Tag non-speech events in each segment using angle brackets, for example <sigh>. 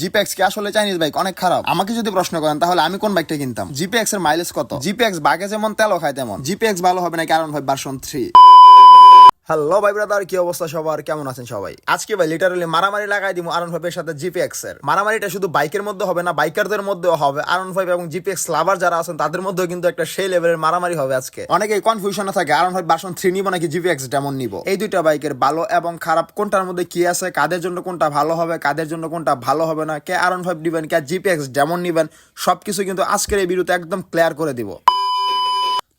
GPX কি আসলে Chinese bike অনেক খারাপ। আমাকে যদি প্রশ্ন করেন, তাহলে আমি কোন বাইকটা কিনতাম? জিপিএক্স এর মাইলেজ কত? জিপিএক্স বাগে যেমন তেল খায় তেমন। জিপিএক্স ভালো হবে না কারণ হয় ভার্সন থ্রি হ্যালো ভাই ব্রাদার কি অবস্থা সবার? কেমন আছেন সবাই? আজকে ভাই লিটারালি মারামারি লাগাই দিব আরন ফাইভের সাথে জিপিএক্স এর। মারামারিটা শুধু বাইকের মধ্যে হবে না বাইকারদের মধ্যেও হবে। আরন ফাইভ এবং জিপিএক্স লাভার যারা আছেন, তাদের মধ্যেও কিন্তু একটা সেই লেভেলের মারামারি হবে আজকে। অনেকেই কনফিউশনে থাকে আরন ফাইভ বাসন থ্রি নিব নাকি জিপিএক্স ডেমন নিব? এই দুইটা বাইকের ভালো এবং খারাপ, কোনটার মধ্যে কি আছে, কাদের জন্য কোনটা ভালো হবে, কাদের জন্য কোনটা ভালো হবে না, কে আরন ফাইভ নিবেন, কে জিপিএক্স ডেমন নিবেন, সবকিছু কিন্তু আজকের এই ভিডিওতে একদম ক্লিয়ার করে দিব।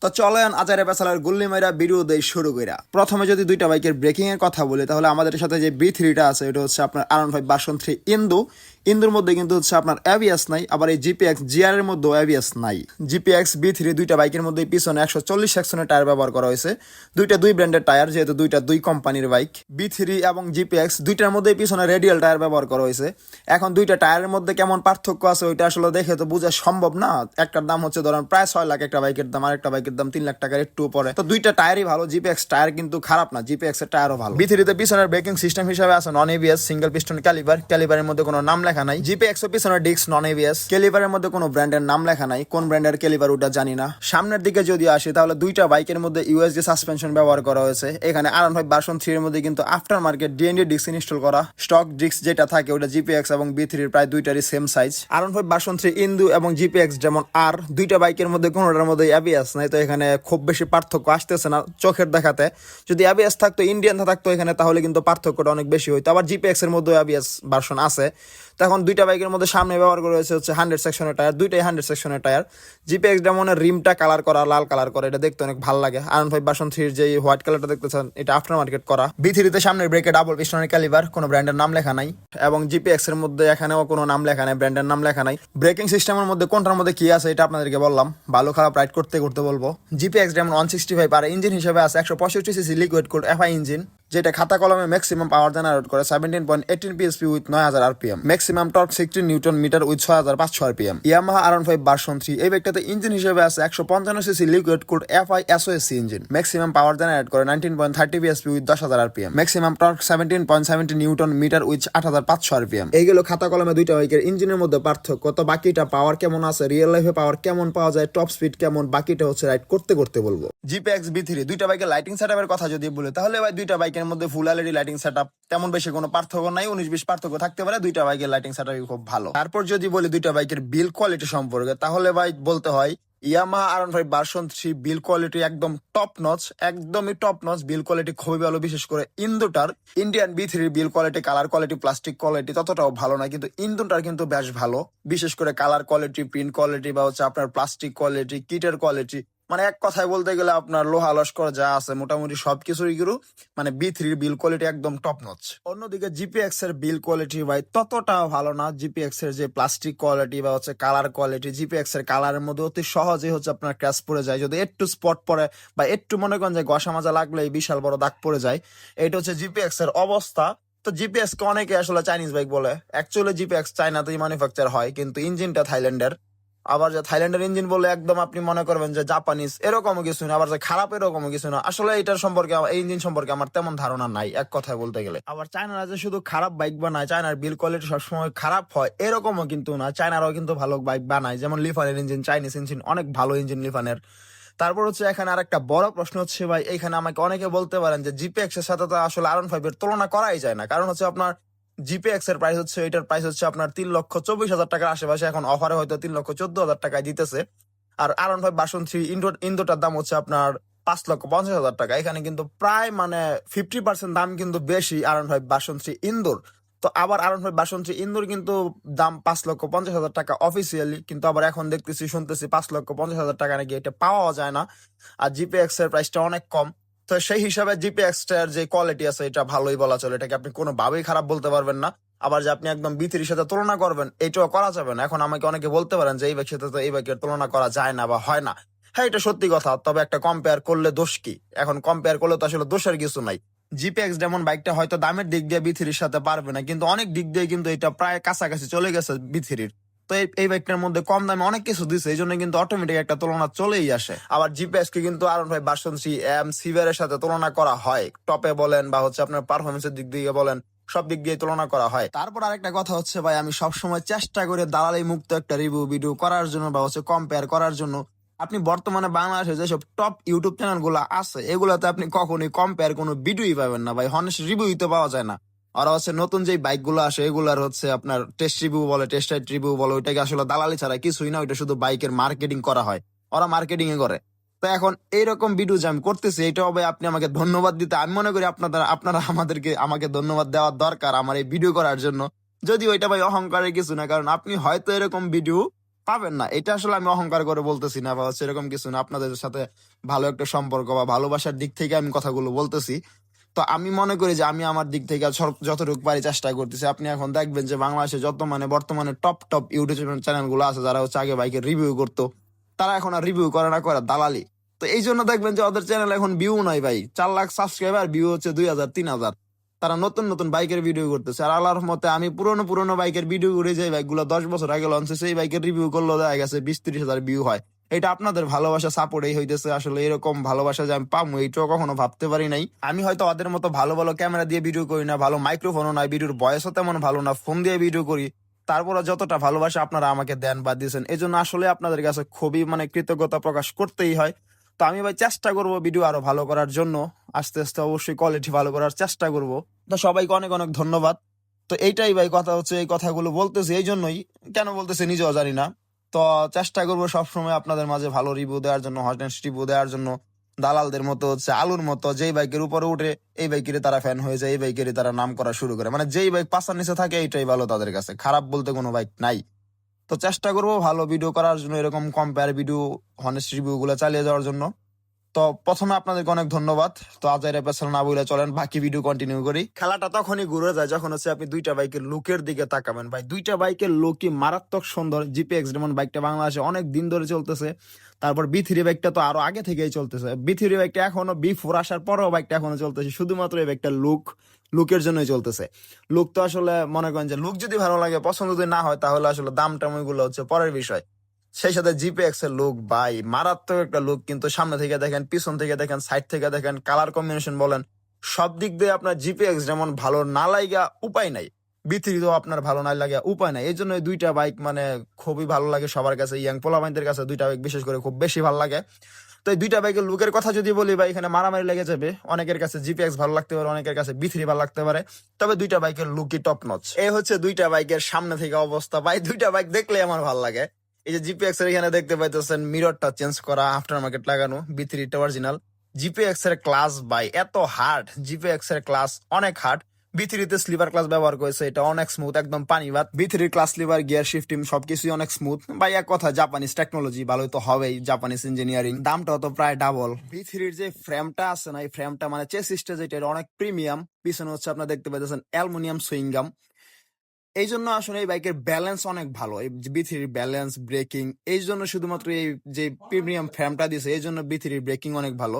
তো চলেন আজারে পেছালার গুল্লি মাইরা ভিডিও দেই শুরু কইরা। প্রথমে যদি দুইটা বাইকের ব্রেকিং এর কথা বলি, তাহলে আমাদের সাথে যে বি থ্রিটা আছে এটা হচ্ছে আপনার আরন ফাইভ বাসন থ্রি ইন্দু ইন্দুর মধ্যে কিন্তু হচ্ছে আপনার অ্যাভিয়াস নাই, আবার এই জিপিএক্স জিআর এর মধ্যেও অ্যাভিয়াস নাই। জিপিএক্স বি থ্রি দুইটা বাইকের মধ্যে পিছনে একশো চল্লিশ সেকশনের টায়ার ব্যবহার করা হয়েছে। দুইটা দুই ব্র্যান্ডের টায়ার যেহেতু দুইটা দুই কোম্পানির বাইক বি থ্রি এবং জিপিএক্স দুইটার মধ্যে পিছনে রেডিয়াল টায়ার ব্যবহার করা হয়েছে। এখন দুইটা টায়ারের মধ্যে কেমন পার্থক্য আছে, ওইটা আসলে দেখে তো বোঝা সম্ভব না। একটার দাম হচ্ছে ধরেন প্রায় ছয় লাখ একটা বাইকের দাম আর একটা বাইকের দাম তিন লাখ টাকার একটু পরে তো দুইটা টায়ারই ভালো জিপিএক্স টায়ার কিন্তু খারাপ না জিপিএক্স এর টায়ারও ভালো। বি থ্রিতে পিছনের ব্রেকিং সিস্টেম হিসাবে আছে non ABS single piston caliper ক্যালিবারের মধ্যে কোনো নাম লেখা নাই। জিপিএক্স এর পিছনের ডিস্ক নন এবিএস ক্যালিবারের মধ্যে কোনো ব্র্যান্ডের নাম লেখা নাই। কোন ব্র্যান্ডের ক্যালিবার ওটা জানি না। সামনের দিকে যদি আসি, তাহলে দুইটা বাইকের মধ্যে ইউএসডি সাসপেনশন ব্যবহার করা হয়েছে। এখানে আরন ফাইভ ভার্সন থ্রি এর মধ্যে কিন্তু after market DND disk install করা। স্টক ডিস্ক যেটা থাকে, ওটা জিপিএক্স এবং বি থ্রির প্রায় দুইটারই same size R one five version three ইন্দু এবং জিপিএক্স যেমন আর দুইটা বাইকের মধ্যে কোনোটার মধ্যে অ্যাবিএস নাই। তো এখানে খুব বেশি পার্থক্য আসতেছে না চোখের দেখাতে। যদি অ্যাবিএস থাকতো ইন্ডিয়ান থাকতো এখানে, তাহলে কিন্তু পার্থক্যটা অনেক বেশি হইতো। আবার জিপিএক্স এর মধ্যে অ্যাবিএস ভার্সন আছে। তখন দুইটা বাইকের মধ্যে সামনে ব্যবহার করা হয়েছে হচ্ছে হান্ড্রেড সেকশনের টায়ার দুইটাই হান্ড্রেড সেকশনের টায়ার জিপিএক্স ডেমনের রিমটা কালার করা, লাল কালার করা, এটা দেখতে অনেক ভালো লাগে। আরন ফাইভ বাসন থ্রির যে হোয়াইট কালারটা দেখতেছেন, এটা আফটার মার্কেট করা বি থ্রিতে সামনের ব্রেকে ডাবল পিস্টনের ক্যালিভার কোনো ব্র্যান্ডের নাম লেখা নাই। এবং জিপিএক্স এর মধ্যে এখানেও কোনো নাম লেখা নাই ব্র্যান্ডের নাম লেখা নাই। ব্রেকিং সিস্টেমের মধ্যে কোনটার মধ্যে কি আছে, এটা আপনাদেরকে বললাম। ভালো খারাপ রাইড করতে করতে বলব। GPX Demon one sixty five আর ইঞ্জিন হিসেবে আছে একশো পঁয়ষট্টি CC liquid cold FI engine যেটা খাতা কলমে ম্যাক্সিমাম পাওয়ার জেনারেট করে seventeen point eighteen PSP with নয় হাজার RPM maximum torque sixteen newton meter with ছয় হাজার পাঁচশো RPM Yamaha R five version three এই ব্যাগটাতে ইঞ্জিন হিসেবে আছে একশো পঞ্চান্ন CC liquid cold F I SOHC engine maximum power generate করে nineteen point thirty PSP with দশ হাজার RPM maximum torque seventeen point seventy newton meter with আট হাজার পাঁচশো আরপিএম এইগুলো খাতা কলমে দুইটা বাইকের ইঞ্জিনের মধ্যে পার্থক্য, তো বাকিটা পাওয়ার কেমন আছে রিয়েল লাইফে পাওয়ার কেমন পাওয়া যায় টপ স্পিড কেমন, বাকিটা হচ্ছে রাইড করতে করতে বলব। জিপিএক্স বি থ্রি দুইটা বাইকের লাইটিং সেটআপের কথা যদি বলি, তাহলে ভাই দুইটা বাইকের মধ্যে ফুল এলইডি লাইটিং সেটআপ তেমন বেশি কোনো পার্থক্য নাই, উনিশ বিশ পার্থক্য থাকতে পারে, দুইটা বাইকের লাইটিং সেটআপই খুব ভালো। তারপর যদি বলি দুইটা বাইকের বিল কোয়ালিটি সম্পর্কে, তাহলে ভাই বলতে হয় Yamaha R five version three build quality একদম টপ নচ একদমই টপ নচ বিল কোয়ালিটি খুবই ভালো, বিশেষ করে ইন্দুটার Indian B three build quality colour quality plastic quality ততটাও ভালো না, কিন্তু ইন্দুটার কিন্তু বেশ ভালো। বিশেষ করে কালার কোয়ালিটি প্রিন্ট কোয়ালিটি বা হচ্ছে আপনার প্লাস্টিক কোয়ালিটি কিটের কোয়ালিটি মানে এক কথায় বলতে গেলে আপনার লোহা লস্কর যা আছে মোটামুটি সবকিছুই গুরু মানে বি থ্রির বিল কোয়ালিটি একদম টপ নচ অন্যদিকে জিপিএক্স এর বিল কোয়ালিটি ভাই ততটাও ভালো না। জিপিএক্স এর যে প্লাস্টিক কোয়ালিটি বা হচ্ছে কালার কোয়ালিটি জিপিএক্স এর কালারের মধ্যে অতি সহজেই হচ্ছে আপনার ক্র্যাশ পড়ে যায়। যদি একটু স্পট পড়ে বা একটু মনে করেন যে গসা মাজা লাগলে বিশাল বড় দাগ পড়ে যায় এটা হচ্ছে জিপিএক্স এর অবস্থা। তো জিপিএক্স কে অনেকে আসলে চাইনিজ বাইক বলে। অ্যাকচুয়ালি জিপিএক্স চাইনাতেই ম্যানুফ্যাকচার হয়, কিন্তু ইঞ্জিনটা থাইল্যান্ডের আবার যে থাইল্যান্ডের ইঞ্জিন বলে একদম আপনি মনে করবেন যে জাপানিজ এরকমও কিছু না, আবার যে খারাপ এরকমও কিছু না। আসলে এটার সম্পর্কে এই ইঞ্জিন সম্পর্কে আমার তেমন ধারণা নাই, এক কথায় বলতে গেলে। আবার চায়নারা যে শুধু খারাপ বাইক বানায় চায়নার বিল কোয়ালিটি সবসময় খারাপ হয়, এরকমও কিন্তু না। চায়নারাও কিন্তু ভালো বাইক বানায়, যেমন লিফানের ইঞ্জিন চাইনিজ ইঞ্জিন অনেক ভালো ইঞ্জিন লিফানের তারপর হচ্ছে এখানে আর একটা বড় প্রশ্ন হচ্ছে, ভাই, এখানে আমাকে অনেকে বলতে পারেন যে জিপিএক্স এর সাথে তো আসলে আরন ফাইভ এর তুলনা করাই যায় না। কারণ হচ্ছে আপনার জিপিএক্স এর প্রাইস হচ্ছে, এটার প্রাইস হচ্ছে আপনার তিন লক্ষ চব্বিশ হাজার টাকার আশেপাশে। এখন অফারে হয়তো তিন লক্ষ চোদ্দ হাজার টাকায় দিতেছে। আর আরন ফাইভ বাসন থ্রি ইন্ডো ইন্দোটার দাম হচ্ছে আপনার পাঁচ লক্ষ পঞ্চাশ হাজার টাকা। এখানে কিন্তু প্রায় মানে ফিফটি পার্সেন্ট দাম কিন্তু বেশি আরন ফাইভ বাসন থ্রি ইন্দোর তো আবার আরন ফাইভ বাসন থ্রি ইন্দোর কিন্তু দাম পাঁচ লক্ষ পঞ্চাশ হাজার টাকা অফিসিয়ালি কিন্তু আবার এখন দেখতেছি, শুনতেছি পাঁচ লক্ষ পঞ্চাশ হাজার টাকা নাকি এটা পাওয়া যায় না। আর জিপে এক্সের প্রাইসটা অনেক কম। তো সেই হিসাবে জিপিএক্স এর যে কোয়ালিটি আছে, এটা ভালোই বলা চলে। এটাকে আপনি কোনোভাবেই খারাপ বলতে পারবেন না। আবার যে আপনি একদম বিতির সাথে তুলনা করবেন, এটাও করা যাবে না। এখন আমাকে অনেকে বলতে পারেন যে, এই বাইকের সাথে তো এই বাইকের তুলনা করা যায় না বা হয় না। হ্যাঁ এটা সত্যি কথা। তবে একটা কম্পেয়ার করলে দোষ কি? এখন কম্পেয়ার করলে তো আসলে দোষের কিছু নাই। জিপিএক্স যেমন বাইকটা হয়তো দামের দিক দিয়ে বিথিরির সাথে পারবে না, কিন্তু অনেক দিক দিয়ে কিন্তু এটা প্রায় কাছাকাছি চলে গেছে বিথিরির তো এই বাইকটার মধ্যে কম দামে অনেক কিছু এই জন্য কিন্তু অটোমেটিক একটা তুলনা চলেই আসে। আবার জিপিএস কে কিন্তু ভাই বাসন সি এম সাথে তুলনা করা হয়। টপে বলেন বা হচ্ছে আপনার পারফরমেন্সের দিক দিয়ে বলেন, সব দিক দিয়ে তুলনা করা হয়। তারপর আরেকটা কথা হচ্ছে ভাই, আমি সবসময় চেষ্টা করে দালালি মুক্ত একটা রিভিউ ভিডিও করার জন্য বা হচ্ছে কম্পেয়ার করার জন্য আপনি বর্তমানে বাংলাদেশে যেসব টপ ইউটিউব চ্যানেলগুলো আছে, এগুলোতে আপনি কখনোই কম্পেয়ার কোনো ভিডিওই পাবেন না ভাই। হনেস্ট রিভিউ তো পাওয়া যায় না। আর হচ্ছে নতুন যে বাইকগুলো আসে, এগুলার হচ্ছে আপনার টেস্ট রিভিউ বলে টেস্ট রাইড রিভিউ বলে, ওইটাকে আসলে দালালি ছাড়া কিছুই না, ওইটা শুধু বাইকের মার্কেটিং করা হয়। ওরা মার্কেটিং এ করে। তো এখন এইরকম ভিডিও যে আমি করতেছি এটা হবে আপনি আমাকে ধন্যবাদ দিতে। আমি মনে করি আপনারা আপনারা আমাদেরকে, আমাকে ধন্যবাদ দেওয়ার দরকার আমার এই ভিডিও করার জন্য। যদি ওইটা ভাই অহংকারের কিছু না, কারণ আপনি হয়তো এরকম ভিডিও পাবেন না। এটা আসলে আমি অহংকার করে বলতেছি না বা এরকম কিছু না। আপনাদের সাথে ভালো একটা সম্পর্ক বা ভালোবাসার দিক থেকে আমি কথাগুলো বলতেছি। তো আমি মনে করি যে আমি আমার দিক থেকে যতটুকু পারি চেষ্টা করতেছি। আপনি এখন দেখবেন যে বাংলাদেশে যত মানে বর্তমানে টপ টপ ইউটিউব চ্যানেলগুলো আছে, যারা হচ্ছে আগে বাইকের রিভিউ করতো, তারা এখন আর রিভিউ করে না, করে দালালি। তো এই জন্য দেখবেন যে ওদের চ্যানেল এখন ভিউ নাই ভাই। চার লাখ সাবস্ক্রাইবার ভিউ হচ্ছে দুই হাজার, তিন হাজার। তারা নতুন নতুন বাইকের ভিডিও করতেছে। আর আল্লাহর মতে আমি পুরনো পুরনো বাইকের ভিডিও করে যাই বাইকগুলো দশ বছর আগে লঞ্চ সেই বাইকের রিভিউ করলেও দেখা গেছে বিশ তিরিশ হাজার ভিউ হয়। এটা আপনাদের ভালোবাসা সাপোর্ট এই হইতেছে। আসলে এরকম ভালোবাসা যে আমি পাবো, এইটাও কখনো ভাবতে পারি নাই। আমি হয়তো ওদের মতো ভালো ভালো ক্যামেরা দিয়ে ভিডিও করি না, ভালো মাইক্রোফোনও নাই ভিডিওর বয়সও তেমন ভালো না ফোন দিয়ে ভিডিও করি। তারপরে যতটা ভালোবাসা আপনারা আমাকে দেন বা দিয়েছেন এই জন্য আসলে আপনাদের কাছে খুবই মানে কৃতজ্ঞতা প্রকাশ করতেই হয়। তো আমি ভাই চেষ্টা করব ভিডিও আরও ভালো করার জন্য। আস্তে আস্তে অবশ্যই কোয়ালিটি ভালো করার চেষ্টা করব। তো সবাইকে অনেক অনেক ধন্যবাদ। তো এইটাই ভাই কথা হচ্ছে, এই কথাগুলো বলতেছি এই জন্যই কেন বলতেছি নিজেও জানি না। তো চেষ্টা করব সবসময় আপনাদের মাঝে ভালো রিভিউ দেওয়ার জন্য হটেন্স রিভিউ দেওয়ার জন্য। দালালদের মতো, হচ্ছে আলুর মতো, যেই বাইকের উপরে উঠে এই বাইকের তারা ফ্যান হয়ে যায়, এই বাইকের তারা নাম করা শুরু করে। মানে যেই বাইক পাশার নিচে থাকে, এইটাই ভালো তাদের কাছে। খারাপ বলতে কোনো বাইক নাই। তো চেষ্টা করব ভালো ভিডিও করার জন্য এরকম কম্পেয়ার ভিডিও হনেস্ট রিভিউ গুলো চালিয়ে যাওয়ার জন্য। তো প্রথমে আপনাদেরকে অনেক ধন্যবাদ। তো আজ এর এপিসোড না বলে চলেন, বাকি ভিডিও কন্টিনিউ করি। খেলাটা তখনই ঘুরে যায় যখন হচ্ছে আপনি দুইটা বাইকের লুকের দিকে তাকাবেন। ভাই, দুইটা বাইকের লুকই মারাত্মক সুন্দর জিপিএক্স যেমন বাইকটা বাংলাদেশে অনেক দিন ধরে চলতেছে, তারপর বি থ্রি বাইকটা তো আরও আগে থেকেই চলতেছে। বি থ্রি বাইকটা এখনও বি ফোর আসার পরেও বাইকটা এখনও চলতেছে, শুধুমাত্র এই বাইকটা লুক, লুকের জন্যই চলতেছে। লুক তো আসলে মনে করেন যে লুক যদি ভালো লাগে, পছন্দ যদি না হয়, তাহলে আসলে দাম টাম ওইগুলো হচ্ছে পরের বিষয়। সেই সাথে জিপিএক্স এর লুক বাই মারাত্মক একটা লুক কিন্তু সামনে থেকে দেখেন, পিছন থেকে দেখেন সাইড থেকে দেখেন কালার কম্বিনেশন বলেন, সব দিক দিয়ে আপনার জিপিএক্স যেমন ভালো না লাগা উপায় নাই। বিথ্রিতেও আপনার ভালো না লাগে উপায় নাই। এই জন্য দুইটা বাইক মানে খুবই ভালো লাগে সবার কাছে ইয়াং পোলাবাইনদের কাছে দুইটা বাইক বিশেষ করে খুব বেশি ভালো লাগে। তো এই দুইটা বাইকের লুকের কথা যদি বলি বা এখানে মারামারি লেগে যাবে। অনেকের কাছে জিপিএক্স ভালো লাগতে পারে, অনেকের কাছে বি ভালো লাগতে পারে। তবে দুইটা বাইকের লুকই টপ নচ এই হচ্ছে দুইটা বাইকের সামনে থেকে অবস্থা। ভাই, দুইটা বাইক দেখলে আমার ভালো লাগে। এই যে জিপিএক্স এর এখানে দেখতে পাইতেছেন মিররটা চেঞ্জ করা আফটার মার্কেট লাগানো বি থ্রিটা অরিজিনাল জিপিএক্স এর ক্লাস বাই এত হার্ড জিপিএক্স এর ক্লাস অনেক হার্ড বি থ্রিতে স্লিপার ক্লাস ব্যবহার করেছে, এটা অনেক স্মুথ একদম পানি বাদ বি থ্রির ক্লাস লিভার গিয়ার শিফটিং সবকিছুই অনেক স্মুথ ভাই, এক কথা জাপানিজ টেকনোলজি ভালোই তো হবেই জাপানিজ ইঞ্জিনিয়ারিং দামটাও তো প্রায় ডাবল বি থ্রির যে ফ্রেমটা আছে না, এই ফ্রেমটা মানে চেসিসটা যেটা অনেক প্রিমিয়াম পিছনে হচ্ছে আপনার দেখতে পাইতেছেন অ্যালুমিনিয়াম সুইংগাম এই জন্য আসলে এই বাইকের ব্যালেন্স অনেক ভালো। এই বি থ্রির ব্যালেন্স ব্রেকিং এই জন্য শুধুমাত্র এই যে প্রিমিয়াম ফ্রেমটা দিয়েছে এই জন্য বি থ্রির ব্রেকিং অনেক ভালো।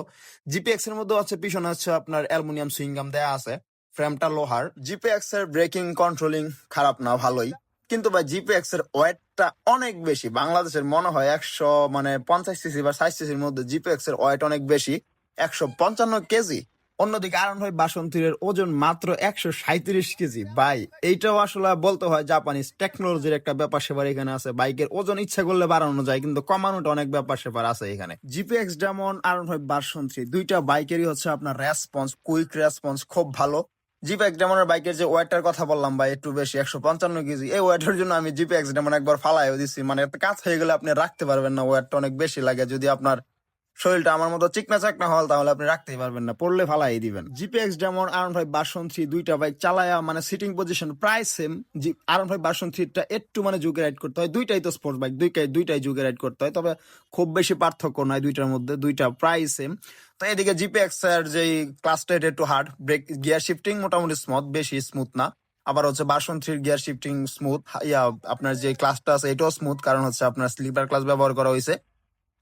জিপিএক্স এর মধ্যে হচ্ছে পিছনে হচ্ছে আপনার অ্যালুমিনিয়াম সুইংগাম দেয়া আছে ফ্রেমটা লোহার। জিপিএক্স এর ব্রেকিং কন্ট্রোলিং খারাপ না, ভালোই। কিন্তু ভাই জিপিএক্স এর ওয়েটটা অনেক বেশি। বাংলাদেশের মনে হয় একশো মানে পঞ্চাশ সিসি বা ষাট সিসির মধ্যে জিপিএক্স এর ওয়েট অনেক বেশি, একশো পঞ্চান্ন কেজি অন্যদিকে আরন ভাই বাসন্তীরের ওজন মাত্র একশো সাঁত্রিশ কেজি। বাই এইটাও আসলে বলতে হয় জাপানিজ টেকনোলজির একটা ব্যাপার সেবার এখানে আছে। বাইকের ওজন ইচ্ছা করলে বাড়ানো যায়, কিন্তু কমানোটা অনেক ব্যাপার সেবার আছে এখানে। জিপিএক্স যেমন আরন ভাই বাসন্তী দুইটা বাইকেরই হচ্ছে আপনার রেসপন্স কুইক রেসপন্স খুব ভালো। জিপিএক্স ডেমনের বাইকের যে ওয়েটার কথা বললাম, ভাই, একটু বেশি, একশো পঞ্চান্ন কেজি। এই ওয়েটার জন্য আমি জিপিএক্স ডেমন একবার ফালাই দিচ্ছি মানে কাজ হয়ে গেলে আপনি রাখতে পারবেন না ওয়েটটা অনেক বেশি লাগে। যদি আপনার শরীরটা আমার মতো চিকনা চাকনা হল, তাহলে আপনি রাখতেই পারবেন না, পড়লে ফালাই দিবেন। জিপিএক্স যেমন আরন ভাই বাসন থ্রি দুইটা বাইক চালায়া মানে সিটিং পজিশন প্রায় সেম আরন ভাই বাসন থ্রিটা একটু মানে যুগে রাইড করতে হয়, দুইটাই তো স্পোর্টস বাইক দুইটাই দুইটাই যুগে রাইড করতে হয়, তবে খুব বেশি পার্থক্য নয় দুইটার মধ্যে, দুইটা প্রায় সেম তো এদিকে জিপিএক্স এর যে ক্লাসটা এটা একটু হার্ড ব্রেক গিয়ার শিফটিং মোটামুটি স্মুথ বেশি স্মুথ না। আবার হচ্ছে বাসন থ্রির গিয়ার শিফটিং স্মুথ ইয়া, আপনার যে ক্লাসটা আছে, এটাও স্মুথ কারণ হচ্ছে আপনার স্লিপার ক্লাস ব্যবহার করা হয়েছে।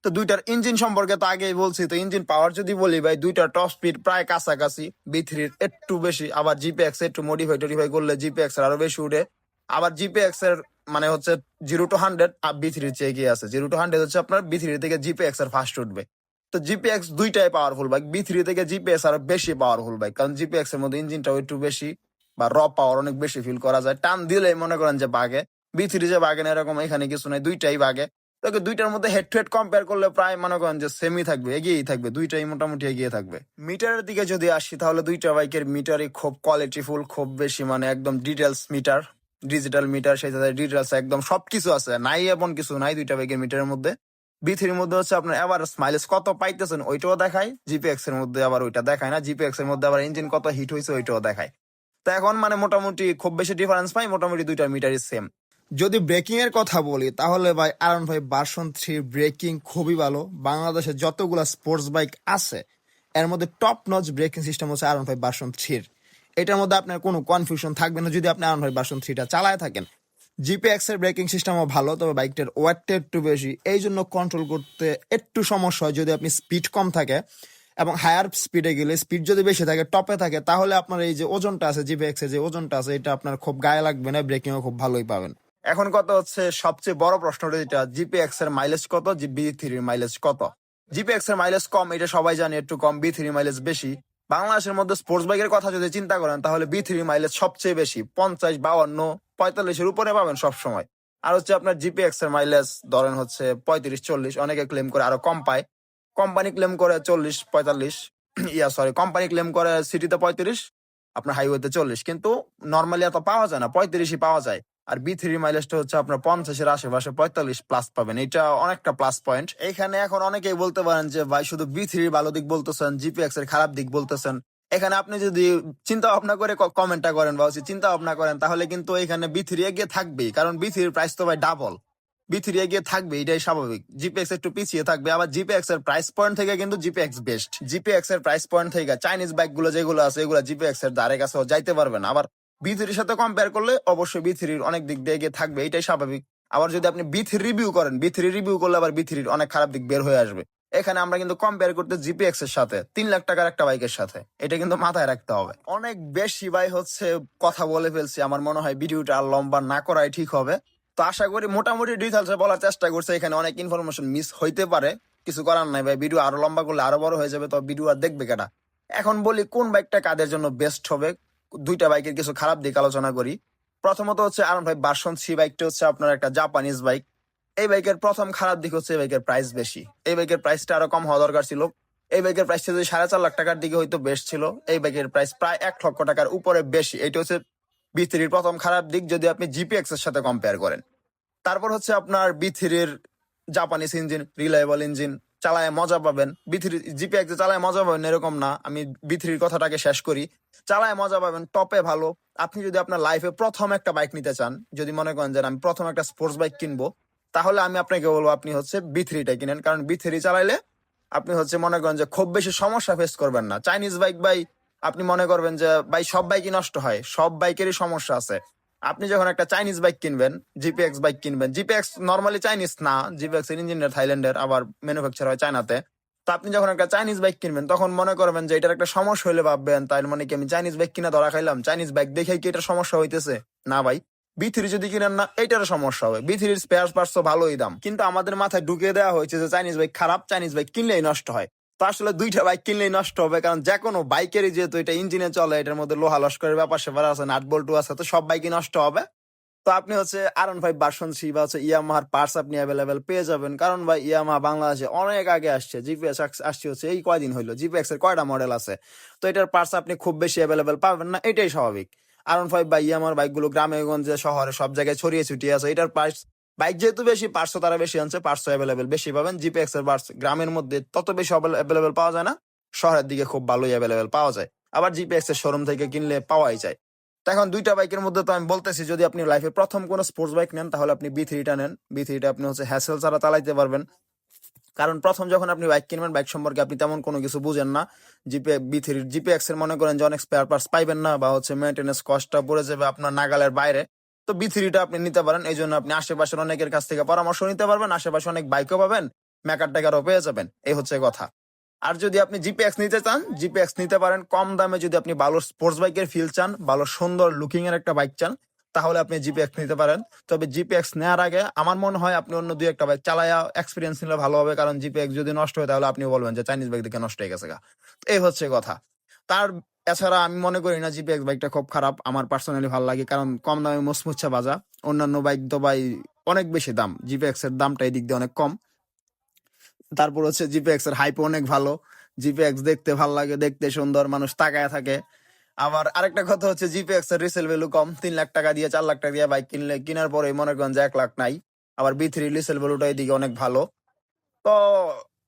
তো দুইটার ইঞ্জিন সম্পর্কে তো আগেই বলছি, তো ইঞ্জিন পাওয়ার যদি বলি ভাই, দুইটার টপ স্পিড প্রায় কাছাকাছি বি থ্রির একটু বেশি, আবার জিপিএক্স একটু মডিফাই টডিফাই করলে জিপিএক্স এর আরও বেশি উঠে। আবার জিপিএক্স এর মানে হচ্ছে জিরো টু হান্ড্রেড আর বি থ্রির চেয়ে এগিয়ে আছে। জিরো টু হান্ড্রেড হচ্ছে আপনার বি থ্রি থেকে জিপিএক্স এর ফার্স্ট উঠবে। তো জিপিএক্স দুইটাই পাওয়ারফুল বাইক বি থ্রি থেকে জিপিএস আরও বেশি পাওয়ারফুল বাইক কারণ জিপিএক্স এর মধ্যে ইঞ্জিনটাও একটু বেশি, বা র পাওয়ার অনেক বেশি ফিল করা যায়। টান দিলেই মনে করেন যে বাগে বি থ্রি যে বাগে না এরকম, এখানে কিছু নাই, দুইটাই বাগে। তোকে দুইটার মধ্যে হেড টু হেড কম্পেয়ার করলে প্রায় মনে করেন যে সেমি থাকবে, এগিয়েই থাকবে, দুইটাই মোটামুটি এগিয়ে থাকবে। মিটারের দিকে যদি আসি, তাহলে দুইটা বাইকের মিটারই খুব কোয়ালিটিফুল খুব বেশি মানে একদম ডিটেলস মিটার ডিজিটাল মিটার সেই সাথে ডিটেলস একদম সবকিছু আছে, নাই এমন কিছু নাই দুইটা বাইকের মিটারের মধ্যে। মধ্যে হচ্ছে আপনার এভারেজ মাইলেজ কত পাইতেছেন ওইটাও দেখায় জিপিএক্স এর মধ্যে আবার ওইটা দেখায় না জিপিএক্স এর মধ্যে আবার ইঞ্জিন কত হিট হয়েছে ওইটাও দেখায়। তো এখন মানে মোটামুটি খুব বেশি ডিফারেন্স পাই মোটামুটি দুইটা মিটারই সেম যদি ব্রেকিং এর কথা বলি, তাহলে ভাই আরন ভাই বাসন থ্রি ব্রেকিং খুবই ভালো। বাংলাদেশে যতগুলা স্পোর্টস বাইক আছে, এর মধ্যে টপ নচ ব্রেকিং সিস্টেম হচ্ছে আরন ভাই বাসন থ্রির এটার মধ্যে আপনার কোনো কনফিউশন থাকবে না যদি আপনি আরন ভাই বাসন থ্রিটা চালায় থাকেন। জিপিএক্স এর ব্রেকিং সিস্টেমও ভালো, তবে বাইকটার ওয়েটটা একটু বেশি। এই জন্য কন্ট্রোল করতে একটু সমস্যা হয় যদি আপনি স্পিড কম থাকে এবং হায়ার স্পিডে গেলে স্পিড যদি বেশি থাকে টপে থাকে, তাহলে আপনার এই যে ওজনটা আছে জিপিএক্স এর যে ওজনটা আছে, এটা আপনার খুব গায়ে লাগবে না ব্রেকিংও খুব ভালোই পাবেন। এখন কত হচ্ছে? সবচেয়ে বড় প্রশ্নটা যেটা জিপিএক্স এর মাইলেজ কত? বি থ্রির মাইলেজ কত? জিপিএক্স এর মাইলেজ কম, এটা সবাই জানে, একটু কম বি থ্রি মাইলেজ বেশি। বাংলাদেশের মধ্যে স্পোর্টস বাইকের কথা যদি চিন্তা করেন, তাহলে বি থ্রি মাইলেজ সবচেয়ে বেশি, পঞ্চাশ বাউান্ন পঁয়তাল্লিশের উপরে পাবেন সবসময়। আর হচ্ছে আপনার জিপিএক্স এর মাইলেজ ধরেন হচ্ছে পঁয়ত্রিশ, চল্লিশ, অনেকে ক্লেম করে আরও কম পায়। কোম্পানি ক্লেম করে চল্লিশ, পঁয়তাল্লিশ, <clears throat> ইয়া সরি কোম্পানি ক্লেম করে সিটিতে পঁয়ত্রিশ, আপনার হাইওয়েতে চল্লিশ। কিন্তু নর্মালি এত পাওয়া যায় না, পঁয়ত্রিশই পাওয়া যায়। আর বি থ্রি মাইলেজটা হচ্ছে আপনার পঞ্চাশের আশেপাশে, পঁয়তাল্লিশ প্লাস পাবেন। এটা অনেকটা প্লাস পয়েন্ট এখানে এখন অনেকেই বলতে পারেন যে, ভাই, শুধু বি থ্রির ভালো দিক বলতেছেন জিপিএক্স এর খারাপ দিক বলতেছেন। এখানে আপনি যদি চিন্তা ভাবনা করে কমেন্টটা করেন বা চিন্তা ভাবনা করেন, তাহলে কিন্তু এখানে বি থ্রি এগিয়ে থাকবেই। কারণ বি থ্রির প্রাইস তো ভাই ডাবল বি থ্রি এগিয়ে থাকবে, এটাই স্বাভাবিক। জিপিএক্স একটু পিছিয়ে থাকবে, আবার জিপিএক্স এর প্রাইস পয়েন্ট থেকে কিন্তু জিপিএক্স বেস্ট জিপিএক্স এর প্রাইস পয়েন্ট থেকে চাইনিজ বাইকগুলো যেগুলো আছে, এগুলো জিপিএক্স এর দ্বারে কাছে যাইতে পারবে না আবার বি থ্রির সাথে কম্পেয়ার করলে অবশ্যই বি থ্রির অনেক দিক দিয়ে এগিয়ে থাকবে, এটাই স্বাভাবিক। আবার যদি আপনি বি থ্রি রিভিউ করেন বি থ্রি রিভিউ করলে আবার বি থ্রির অনেক খারাপ দিক বের হয়ে আসবে। এখানে আমরা কিন্তু কম্পেয়ার করতে জিপিএক্স এর সাথে, তিন লাখ টাকার একটা বাইকের সাথে, এটা কিন্তু মাথায় রাখতে হবে। অনেক বেশি ভাই হচ্ছে কথা বলে ফেলছি, আমার মনে হয় ভিডিওটা আর লম্বা না করাই ঠিক হবে। তো আশা করি মোটামুটি ডিটেলসে বলার চেষ্টা করছে, এখানে অনেক ইনফরমেশন মিস হইতে পারে, কিছু করার নাই ভাই, ভিডিও আরও লম্বা করলে আরও বড় হয়ে যাবে, তো ভিডিও আর দেখবে কেটা এখন বলি কোন বাইকটা কাদের জন্য বেস্ট হবে দুইটা বাইকের কিছু খারাপ দিক আলোচনা করি। প্রথমত হচ্ছে আরন ভাই, বাসন সি বাইকটা হচ্ছে আপনার একটা জাপানিজ বাইক এই বাইকের প্রথম খারাপ দিক হচ্ছে এই বাইকের প্রাইস বেশি। এই বাইকের প্রাইসটা আরও কম হওয়া দরকার ছিল। এই বাইকের প্রাইসটা যদি সাড়ে চার লাখ টাকার দিকে হয়তো বেশ ছিল, এই বাইকের প্রাইস প্রায় এক লক্ষ টাকার উপরে বেশি। এটা হচ্ছে বি থ্রির প্রথম খারাপ দিক যদি আপনি জিপিএক্স এর সাথে কম্পেয়ার করেন। তারপর হচ্ছে আপনার বি থ্রির জাপানিজ ইঞ্জিন রিলায়েবল ইঞ্জিন চালায় মজা পাবেন। বি থ্রি জিপিএক্স চালায় মজা পাবেন, এরকম না। আমি বি থ্রির কথাটাকে শেষ করি। চালায় মজা পাবেন, টপে ভালো। আপনি যদি আপনার লাইফে প্রথম একটা বাইক নিতে চান, যদি মনে করেন যে আমি প্রথম একটা স্পোর্টস বাইক কিনবো, তাহলে আমি আপনাকে বলব আপনি হচ্ছে বি থ্রিটা কিনেন। কারণ বি থ্রি চালাইলে আপনি হচ্ছে মনে করেন যে খুব বেশি সমস্যা ফেস করবেন না। চাইনিজ বাইক ভাই, আপনি মনে করবেন যে, ভাই, সব বাইকই নষ্ট হয়। সব বাইকেরই সমস্যা আছে। আপনি যখন একটা চাইনিজ বাইক কিনবেন জিপিএক্স বাইক কিনবেন জিপিএক্স নর্মালি চাইনিজ না জিপিএক্স এর ইঞ্জিনিয়ার থাইল্যান্ডের, আবার ম্যানুফ্যাকচার হয় চায়নাতে তো আপনি যখন একটা চাইনিজ বাইক কিনবেন, তখন মনে করবেন যে এটার একটা সমস্যা হলে ভাববেন তাই মানে কি আমি চাইনিজ বাইক কিনা ধরা খাইলাম? চাইনিজ বাইক দেখে কি এটা সমস্যা হইতেছে? না ভাই বি থ্রি যদি কিনেন না এইটারও সমস্যা হবে। বি থ্রির স্পেয়ার পার্টস ভালোই দাম। কিন্তু আমাদের মাথায় ঢুকিয়ে দেওয়া হয়েছে যে চাইনিজ বাইক খারাপ চাইনিজ বাইক কিনলেই নষ্ট হয়। তো আসলে দুইটা বাইক কিনলেই নষ্ট হবে, কারণ যে কোনো বাইকেরই যেহেতু এটা ইঞ্জিনে চলে, এটার মধ্যে লোহা লস্করের ব্যাপার সেবার আছে নাট বল্টু আছে, তো সব বাইকই নষ্ট হবে। তো আপনি হচ্ছে আর ফাইভ ভার্সন থ্রি বা হচ্ছে ইয়ামাহার পার্টস আপনি অ্যাভেলেবেল পেয়ে যাবেন, কারণ ভাই ইয়ামাহা বাংলাদেশে অনেক আগে আসছে জিপিএস আসছে হচ্ছে এই কয়দিন হইল জিপিএক্স এর কয়টা মডেল আছে? তো এটার পার্টস আপনি খুব বেশি অ্যাভেলেবেল পাবেন না, এটাই স্বাভাবিক। আর ফাইভ বা ইয়ামার বাইকগুলো গ্রামে গঞ্জে, শহরে সব জায়গায় ছড়িয়ে ছুটিয়ে আছে, এটার পার্টস বাইক যেহেতু বেশি পার্টসও তারা বেশি আনছে পার্টসও অ্যাভেলেবেল বেশি পাবেন। জিপিএক্স এর পার্টস গ্রামের মধ্যে তত বেশি অ্যাভেলেবেল পাওয়া যায় না, শহরের দিকে খুব ভালোই অ্যাভেলেবেল পাওয়া যায়। আবার জিপিএক্স এর শোরুম থেকে কিনলে পাওয়াই যায়। তো এখন দুইটা বাইকের মধ্যে তো আমি বলতেছি, যদি আপনি লাইফে প্রথম কোনো স্পোর্টস বাইক নেন, তাহলে আপনি বি থ্রিটা নেন। বি থ্রিটা আপনি হচ্ছে হ্যাসেল ছাড়া চালাইতে পারবেন। কারণ প্রথম যখন আপনি বাইক কিনবেন বাইক সম্পর্কে আপনি তেমন কোনো কিছু বুঝেন না। জিপে বি থ্রি জিপিএক্স এর মনে করেন যে অনেক স্পেয়ার পার্টস পাইবেন না, বা হচ্ছে মেনটেন্স কস্টটা পড়ে যাবে আপনার নাগালের বাইরে। তো বি থ্রিটা আপনি নিতে পারেন। এই জন্য আপনি আশেপাশের অনেকের কাছ থেকে পরামর্শ নিতে পারবেন। আশেপাশে অনেক বাইকও পাবেন মেকার টেকারও পেয়ে যাবেন। এই হচ্ছে কথা। আর যদি আপনি জিপিএক্স নিতে চান জিপিএক্স নিতে পারেন। কম দামে যদি আপনি ভালো স্পোর্টস বাইকের ফিল চান, ভালো সুন্দর লুকিং এর একটা বাইক চান, তাহলে আপনি জিপিএক্স নিতে পারেন। তবে জিপিএক্স নেওয়ার আগে আমার মনে হয় আপনি অন্য দুই একটা বাইক চালায়া এক্সপিরিয়েন্স নিলে ভালো হবে। কারণ জিপিএক্স যদি নষ্ট হয়, তাহলে আপনি বলবেন যে চাইনিজ বাইক দেখে নষ্ট হয়ে গেছে এই হচ্ছে কথা। তার এছাড়া আমি মনে করি না জিপিএক্স বাইকটা খুব খারাপ, আমার পার্সোনালি ভালো লাগে, কারণ কম দামে মুচমুচ্ছা বাজা। অন্যান্য বাইক তো ভাই অনেক বেশি দাম জিপিএক্স এর দামটা এই দিক দিয়ে অনেক কম। তারপর হচ্ছে জিপিএক্স এর হাইপ অনেক ভালো জিপিএক্স দেখতে ভালো লাগে, দেখতে সুন্দর, মানুষ তাকায় থাকে। আবার আরেকটা কথা হচ্ছে জিপিএক্স এর রিসেল ভ্যালু কম, তিন লাখ টাকা দিয়ে, চার লাখ টাকা দিয়ে বাইক কিনলে, কেনার পরে মনে করেন যে এক লাখ নাই। আবার বি থ্রি রিসেল ভ্যালুটা এদিকে অনেক ভালো। তো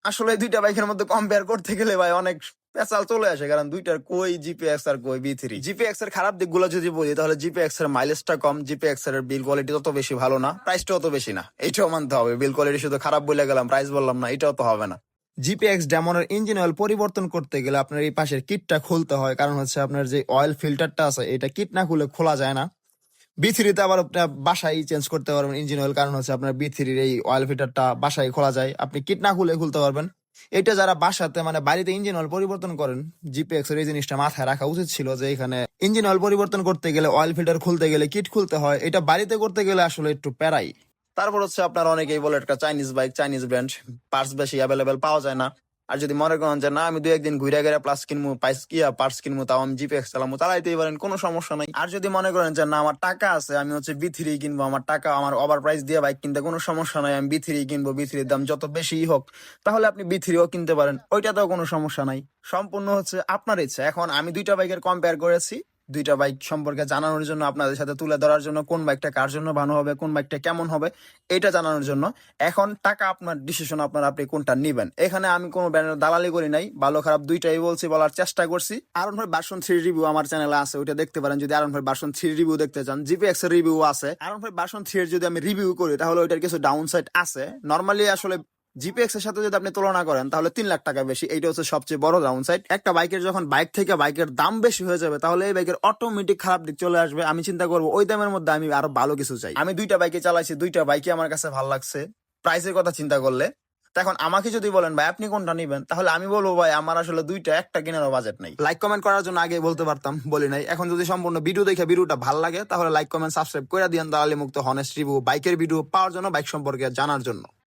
আসলে দুইটা বাইকের মধ্যে কম্পেয়ার করতে গেলে ভাই অনেক পেঁচাল চলে আসে, কারণ দুইটার কই জিপিএক্স আর কই বি থ্রি জিপিএক্স এর খারাপ দিকগুলো যদি বলি, তাহলে জিপিএক্স এর মাইলেজটা কম জিপিএক্স এর বিল কোয়ালিটি তত বেশি ভালো না প্রাইসটা অত বেশি না, এইটাও মানতে হবে। বিল কোয়ালিটি শুধু খারাপ বলে গেলাম প্রাইস বললাম না, এটাও তো হবে না। জিপিএক্স ডেমনের ইঞ্জিন অয়েল পরিবর্তন করতে গেলে আপনার এই পাশের কিটটা খুলতে হয়, কারণ হচ্ছে আপনার যে অয়েল ফিল্টারটা আছে, এটা কিট না খুলে খোলা যায় না। বি থ্রিতে আবার আপনার বাসায় চেঞ্জ করতে পারবেন ইঞ্জিন অয়েল কারণ হচ্ছে আপনার বি থ্রির এই অয়েল ফিল্টারটা বাসায় খোলা যায়। আপনি কিট না খুলে খুলতে পারবেন। এটা যারা বাসাতে মানে বাড়িতে ইঞ্জিন অয়েল পরিবর্তন করেন জিপিএক্স এর এই জিনিসটা মাথায় রাখা উচিত ছিল যে এখানে ইঞ্জিন অয়েল পরিবর্তন করতে গেলে অয়েল ফিল্টার খুলতে গেলে কিট খুলতে হয়। এটা বাড়িতে করতে গেলে আসলে একটু প্যারাই। তারপর হচ্ছে আপনার অনেকেই বলে একটা Chinese bike Chinese brand parts বেশি অ্যাভেলেবেল পাওয়া যায় না। আর যদি মনে করেন যে, না, আমি দু একদিন ঘুরে ঘুরে প্লাস কিনবো পাইস কিয়া পার্স কিনবো তাও আমি জিপিএক্স চালাবো চালাইতেই পারেন, কোনো সমস্যা নাই। আর যদি মনে করেন যে, না, আমার টাকা আছে, আমি হচ্ছে বি থ্রি কিনবো, আমার টাকা, আমার ওভার প্রাইস দিয়ে বাইক কিনতে কোনো সমস্যা নাই, আমি বি থ্রি কিনবো বি থ্রির দাম যত বেশি হোক, তাহলে আপনি বি থ্রিও কিনতে পারেন। ওইটাতেও কোনো সমস্যা নাই। সম্পূর্ণ হচ্ছে আপনার ইচ্ছা। এখন আমি দুইটা বাইকের কম্পেয়ার করেছি। দুইটা বাইক সম্পর্কে জানানোর জন্য আপনাদের সাথে তুলে ধরার জন্য কোন বাইকটা কার জন্য ভালো হবে, কোন বাইকটা কেমন হবে, এটা জানানোর জন্য। এখন টাকা আপনার ডিসিশন আপনার আপনি কোনটা নিবেন। এখানে আমি কোনো ব্র্যান্ডের দালালি করি নাই, ভালো খারাপ দুইটাই বলছি বলার চেষ্টা করছি। আরন ভাই বাসন থ্রি রিভিউ আমার চ্যানেলে আছে, ওইটা দেখতে পারেন। যদি আরন ভাই বাসন থ্রি রিভিউ দেখতে চান জিপিএক্স এর রিভিউ আছে। আরন ভাই বাসন থ্রি যদি আমি রিভিউ করি, তাহলে ওইটার কিছু ডাউন সাইড আছে। নর্মালি আসলে জিপিএক্স এর সাথে যদি আপনি তুলনা করেন, তাহলে তিন লাখ টাকা বেশি। এইটা হচ্ছে সবচেয়ে বড় ডাউন সাইড একটা বাইকের যখন বাইক থেকে বাইকের দাম বেশি হয়ে যাবে, তাহলে এই বাইকের অটোমেটিক খারাপ দিক চলে আসবে। আমি চিন্তা করব, ওই দামের মধ্যে আমি আরও ভালো কিছু চাই। আমি দুইটা বাইকে চালাইছি, দুইটা বাইকে আমার কাছে ভালো লাগছে। প্রাইসের কথা চিন্তা করলে। এখন আমাকে যদি বলেন, ভাই, আপনি কোনটা নিবেন? তাহলে আমি বলব, ভাই, আমার আসলে দুইটা, একটা কেনারও বাজেট নেই। লাইক কমেন্ট করার জন্য আগে বলতে পারতাম, বলি নাই। এখন যদি সম্পূর্ণ ভিডিও দেখে ভিডিওটা ভালো লাগে, তাহলে লাইক কমেন্ট সাবস্ক্রাইব করে দিন দালালি মুক্ত হনেস্ট রিভিউ বাইকের ভিডিও পাওয়ার জন্য, বাইক সম্পর্কে জানার জন্য।